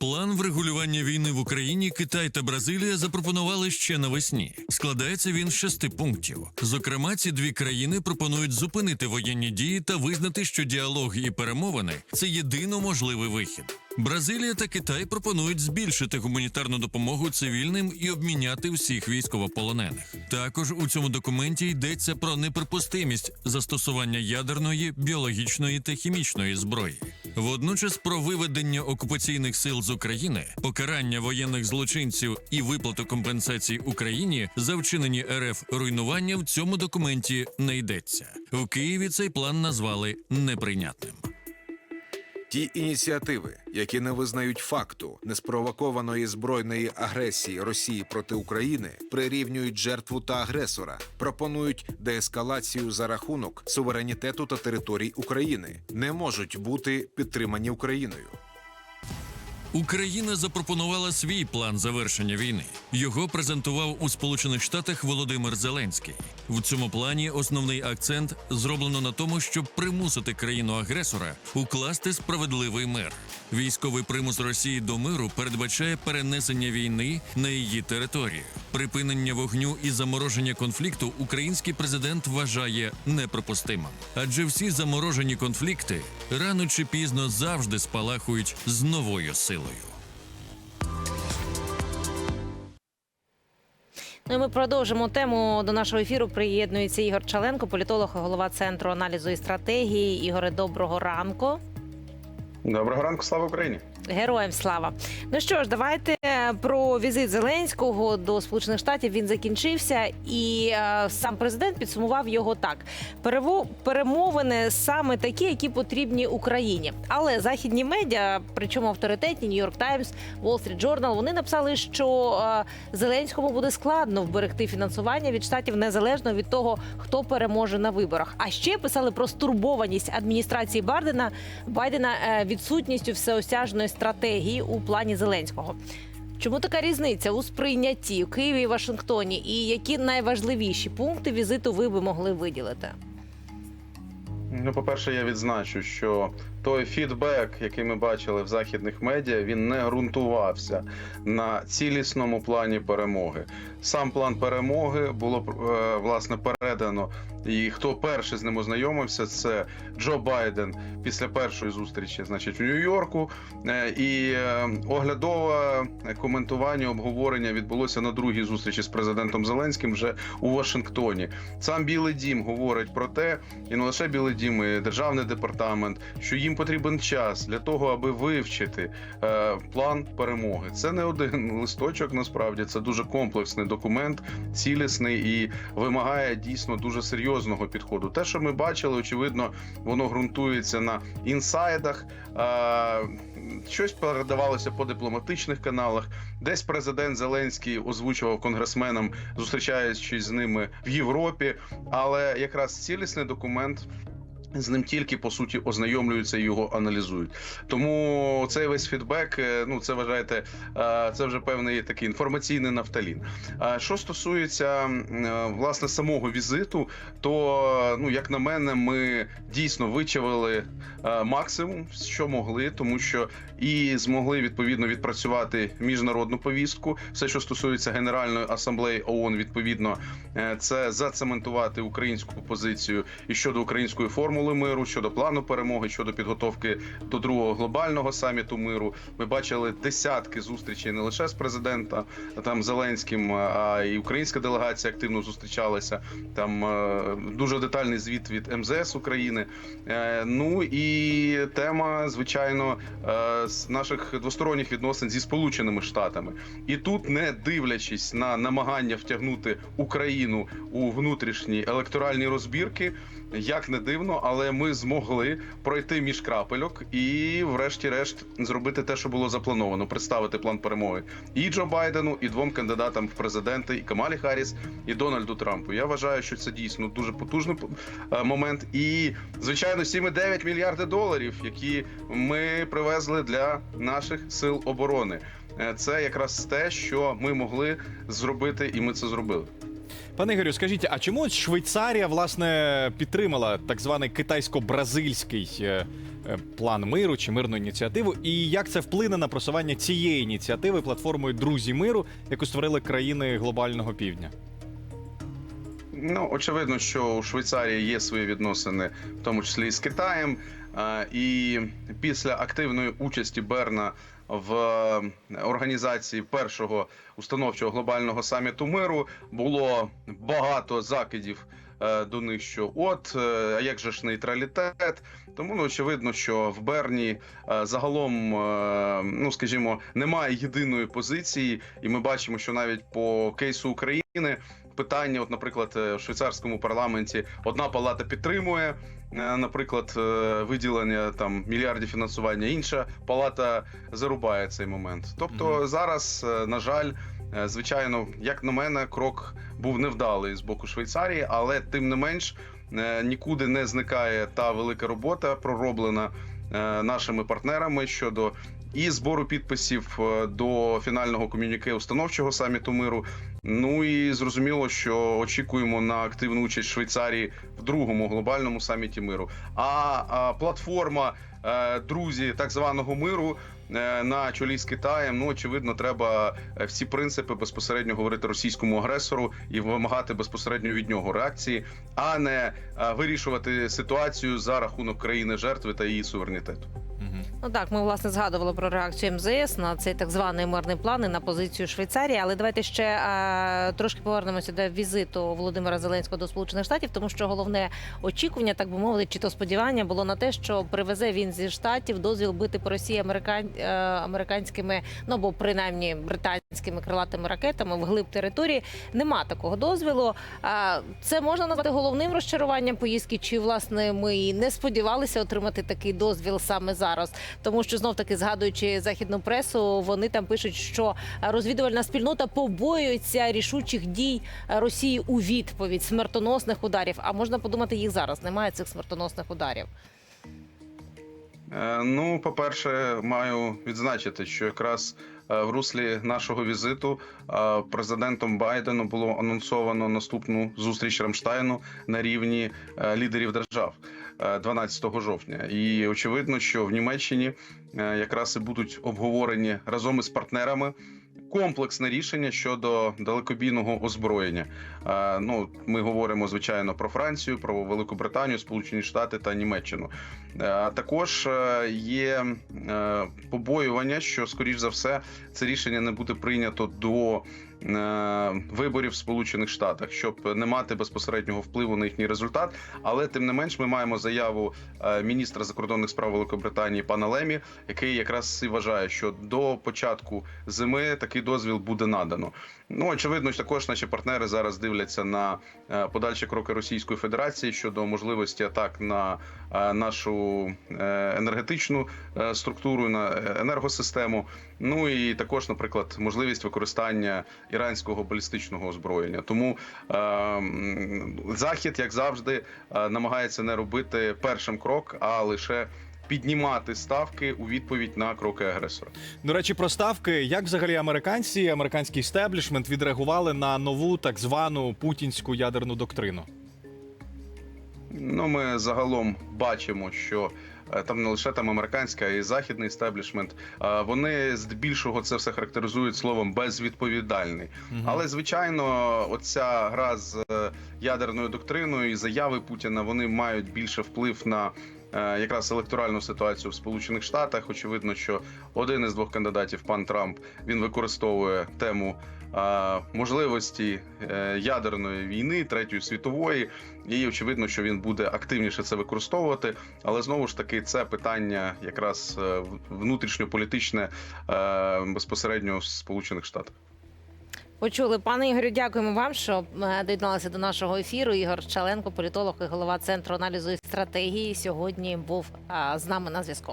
План врегулювання війни в Україні Китай та Бразилія запропонували ще навесні. Складається він з шести пунктів. Зокрема, ці дві країни пропонують зупинити воєнні дії та визнати, що діалог і перемовини це єдино можливий вихід. Бразилія та Китай пропонують збільшити гуманітарну допомогу цивільним і обміняти всіх військовополонених. Також у цьому документі йдеться про неприпустимість застосування ядерної, біологічної та хімічної зброї. Водночас про виведення окупаційних сил з України, покарання воєнних злочинців і виплату компенсацій Україні за вчинені РФ руйнування в цьому документі не йдеться. В Києві цей план назвали неприйнятним. Ті ініціативи, які не визнають факту неспровокованої збройної агресії Росії проти України, прирівнюють жертву та агресора, пропонують деескалацію за рахунок суверенітету та територій України, не можуть бути підтримані Україною. Україна запропонувала свій план завершення війни. Його презентував у Сполучених Штатах Володимир Зеленський. В цьому плані основний акцент зроблено на тому, щоб примусити країну-агресора укласти справедливий мир. Військовий примус Росії до миру передбачає перенесення війни на її територію. Припинення вогню і замороження конфлікту український президент вважає неприпустимим, адже всі заморожені конфлікти рано чи пізно завжди спалахують з новою силою. Ну і ми продовжимо тему до нашого ефіру. Приєднується Ігор Чаленко, політолог, і голова центру аналізу і стратегії. Ігоре, доброго ранку. Доброго ранку, слава Україні! Героям слава. Ну що ж, давайте про візит Зеленського до Сполучених Штатів. Він закінчився, і е, сам президент підсумував його так: перемовини саме такі, які потрібні Україні. Але західні медіа, причому авторитетні Нью-Йорк Таймс, Wall Street Journal, вони написали, що е, Зеленському буде складно вберегти фінансування від штатів незалежно від того, хто переможе на виборах. А ще писали про стурбованість адміністрації Бардена Байдена е, відсутністю всеосяжної стратегії у плані Зеленського. Чому така різниця у сприйнятті в Києві і Вашингтоні? І які найважливіші пункти візиту ви би могли виділити? Ну, по-перше, я відзначу, що той фідбек, який ми бачили в західних медіа, він не ґрунтувався на цілісному плані перемоги. Сам план перемоги було е, власне передано. І хто перший з ним ознайомився, це Джо Байден після першої зустрічі, значить, у Нью-Йорку. Е, І е, оглядове коментування, обговорення відбулося на другій зустрічі з президентом Зеленським вже у Вашингтоні. Сам Білий Дім говорить про те, і не лише Білий Дім, і державний департамент, що їм потрібен час для того, аби вивчити е, план перемоги. Це не один листочок, насправді це дуже комплексний документ, цілісний і вимагає дійсно дуже серйозного підходу. Те, що ми бачили, очевидно, воно ґрунтується на інсайдах. Е, щось передавалося по дипломатичних каналах. Десь президент Зеленський озвучував конгресменам, зустрічаючись з ними в Європі. Але якраз цілісний документ. З ним тільки по суті ознайомлюються його аналізують. Тому цей весь фідбек, е, ну це вважаєте, е, це вже певний такий інформаційний нафталін. Що стосується е, власне самого візиту, то ну як на мене, ми дійсно вичавили максимум, що могли, тому що і змогли відповідно відпрацювати міжнародну повістку. Все, що стосується Генеральної асамблеї ООН, відповідно, це зацементувати українську позицію і щодо української формули миру, щодо плану перемоги, щодо підготовки до другого глобального саміту миру. Ми бачили десятки зустрічей не лише з президентом там Зеленським, а й українська делегація активно зустрічалася. Там е, дуже детальний звіт від МЗС України. Е, Ну і тема, звичайно, е, з наших двосторонніх відносин зі Сполученими Штатами. І тут, не дивлячись на намагання втягнути Україну у внутрішні електоральні розбірки, як не дивно, але ми змогли пройти між крапельок і, врешті-решт, зробити те, що було заплановано, представити план перемоги і Джо Байдену, і двом кандидатам в президенти, і Камалі Харріс, і Дональду Трампу. Я вважаю, що це дійсно дуже потужний е, момент. І звичайно, 7,9 мільярди доларів, які ми привезли для наших сил оборони. Е, Це якраз те, що ми могли зробити, і ми це зробили. Пане Ігорю, скажіть, а чому Швейцарія власне підтримала так званий китайсько-бразильський е, е, план миру чи мирну ініціативу, і як це вплине на просування цієї ініціативи платформою Друзі миру, яку створили країни глобального півдня? Ну, очевидно, що у Швейцарії є свої відносини, в тому числі і з Китаєм. Е, І після активної участі Берна в е, організації першого установчого глобального саміту миру було багато закидів е, до них, що от е, а як же ж нейтралітет? Тому ну, очевидно, що в Берні загалом, ну скажімо, немає єдиної позиції, і ми бачимо, що навіть по кейсу України питання, от, наприклад, е, в швейцарському парламенті одна палата підтримує, е, наприклад, е, виділення там мільярдів фінансування, інша палата зарубає цей момент. Тобто Мгм. зараз, е, на жаль, звичайно, як на мене, крок був невдалий з боку Швейцарії, але тим не менш нікуди не зникає та велика робота, пророблена нашими партнерами щодо і збору підписів е, до фінального ком'юніке установчого саміту миру. Ну і зрозуміло, що очікуємо на активну участь Швейцарії в другому глобальному саміті миру. А, а платформа е, друзі так званого миру. е, На чолі з Китаєм, ну очевидно, треба всі принципи безпосередньо говорити російському агресору і вимагати безпосередньо від нього реакції, а не вирішувати ситуацію за рахунок країни жертви та її суверенітету. Ну так, ми власне згадували про реакцію МЗС на цей так званий мирний план і на позицію Швейцарії. Але давайте ще е, трошки повернемося до візиту Володимира Зеленського до Сполучених Штатів, тому що головне очікування, так би мовити, чи то сподівання було на те, що привезе він зі штатів дозвіл бити по Росії американ... е, американськими, ну або принаймні британськими крилатими ракетами в глиб території. Нема такого дозвілу. А це можна назвати головним розчаруванням поїздки, чи власне ми і не сподівалися отримати такий дозвіл саме зараз, тому що знов таки згадуючи західну пресу, вони там пишуть, що розвідувальна спільнота побоюється рішучих дій Росії у відповідь смертоносних ударів. А можна подумати, їх зараз немає цих смертоносних ударів. Е, Ну, по-перше, маю відзначити, що якраз е, в руслі нашого візиту е, президентом Байденом було анонсовано наступну зустріч Рамштайну на рівні лідерів держав 12 жовтня. І очевидно, що в Німеччині е, якраз і будуть обговорені разом із партнерами. Комплексне рішення щодо далекобійного озброєння. Е, Ну, ми говоримо звичайно про Францію, про Велику Британію, Сполучені Штати та Німеччину. Е, Також е, є побоювання, що скоріш за все це рішення не буде прийнято до виборів в Сполучених Штатах, щоб не мати безпосереднього впливу на їхній результат. Але тим не менш, ми маємо заяву міністра закордонних справ Великобританії пана Лемі, який якраз і вважає, що до початку зими такий дозвіл буде надано. Ну очевидно, також наші партнери зараз дивляться на е, подальші кроки Російської Федерації щодо можливості атак на е, нашу е, енергетичну структуру, на енергосистему. Ну і також, наприклад, можливість використання іранського балістичного озброєння. Тому захід, як завжди, намагається не робити першим крок, а лише піднімати ставки у відповідь на кроки агресора. До речі, про ставки. Як взагалі американці, американський стеблішмент відреагували на нову так звану путінську ядерну доктрину? Ну, ми загалом бачимо, що там не лише там американська, а й західний стеблішмент. е, Вони здебільшого це все характеризують словом безвідповідальний. Мгм. Але звичайно, оця гра з е, ядерною доктриною і заяви Путіна вони мають більше вплив на. е, Якраз електоральну ситуацію в Сполучених Штатах очевидно, що один із двох кандидатів, пан Трамп, він використовує тему е, можливості е, ядерної війни, третьої світової, і очевидно, що він буде активніше це використовувати. Але знову ж таки, це питання якраз е, внутрішньополітичне е, безпосередньо Сполучених Штатах. Почули, пане Ігорю, дякуємо вам, що е, доєдналися до нашого ефіру. Ігор Чаленко, політолог і голова центру аналізу і стратегії, сьогодні був е, з нами на зв'язку.